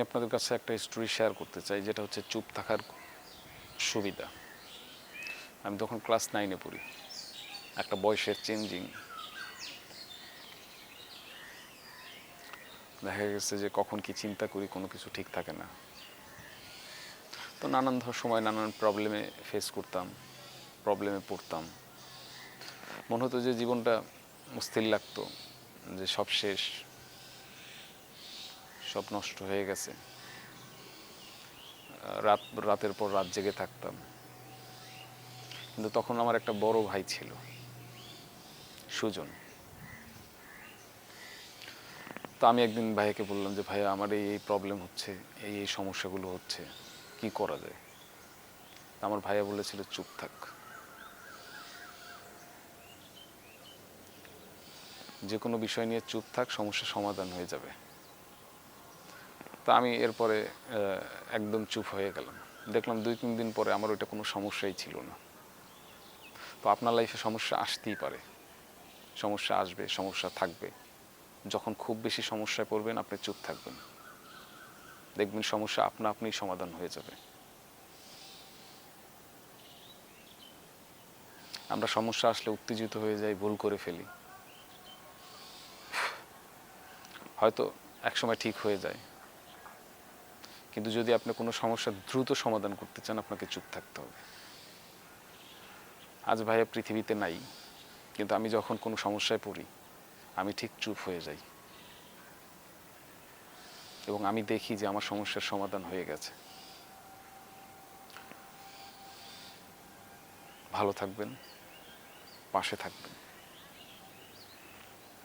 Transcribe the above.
আপনাদের কাছে একটা স্টোরি শেয়ার করতে চাই, যেটা হচ্ছে চুপ থাকার সুবিধা। আমি তখন ক্লাস নাইনে পড়ি। একটা বয়সের চেঞ্জিং দেখা গেছে যে কখন কি চিন্তা করি, কোনো কিছু ঠিক থাকে না। তো নানান ধর সময়, নানান প্রবলেমে ফেস করতাম প্রবলেমে পড়তাম। মনে হতো যে জীবনটা মুস্তিল লাগতো, যে সব শেষ। সব নষ্ট হয়ে গেছে। রাত, রাতের পর রাত জেগে থাকতাম। কিন্তু তখন আমার একটা বড় ভাই ছিল, সুজন। তো আমি একদিন ভাইয়াকে বললাম যে, ভাইয়া, আমার এই এই প্রবলেম হচ্ছে, এই এই সমস্যাগুলো হচ্ছে, কি করা যায়? আমার ভাইয়া বলেছিল, চুপ থাক। যে কোনো বিষয় নিয়ে চুপ থাক, সমস্যা সমাধান হয়ে যাবে। তা আমি এরপরে একদম চুপ হয়ে গেলাম। দেখলাম দুই, তিন দিন পরে আমার ওইটা কোনো সমস্যাই ছিল না। তো আপনার লাইফে সমস্যা আসতেই পারে। সমস্যা আসবে, সমস্যা থাকবে। যখন খুব বেশি সমস্যায় পড়বেন, আপনি চুপ থাকবেন। দেখবেন সমস্যা আপনা আপনি সমাধান হয়ে যাবে। আমরা সমস্যা আসলে উত্তেজিত হয়ে যাই, ভুল করে ফেলি। হয়তো একসময় ঠিক হয়ে যায়। কিন্তু যদি আপনি কোনো সমস্যা দ্রুত সমাধান করতে চান, আপনাকে চুপ থাকতে হবে। আজ ভাইয়া পৃথিবীতে নাই, কিন্তু আমি যখন কোনো সমস্যায় পড়ি, আমি ঠিক চুপ হয়ে যাই। এবং আমি দেখি যে আমার সমস্যার সমাধান হয়ে গেছে। ভালো থাকবেন, পাশে থাকবেন।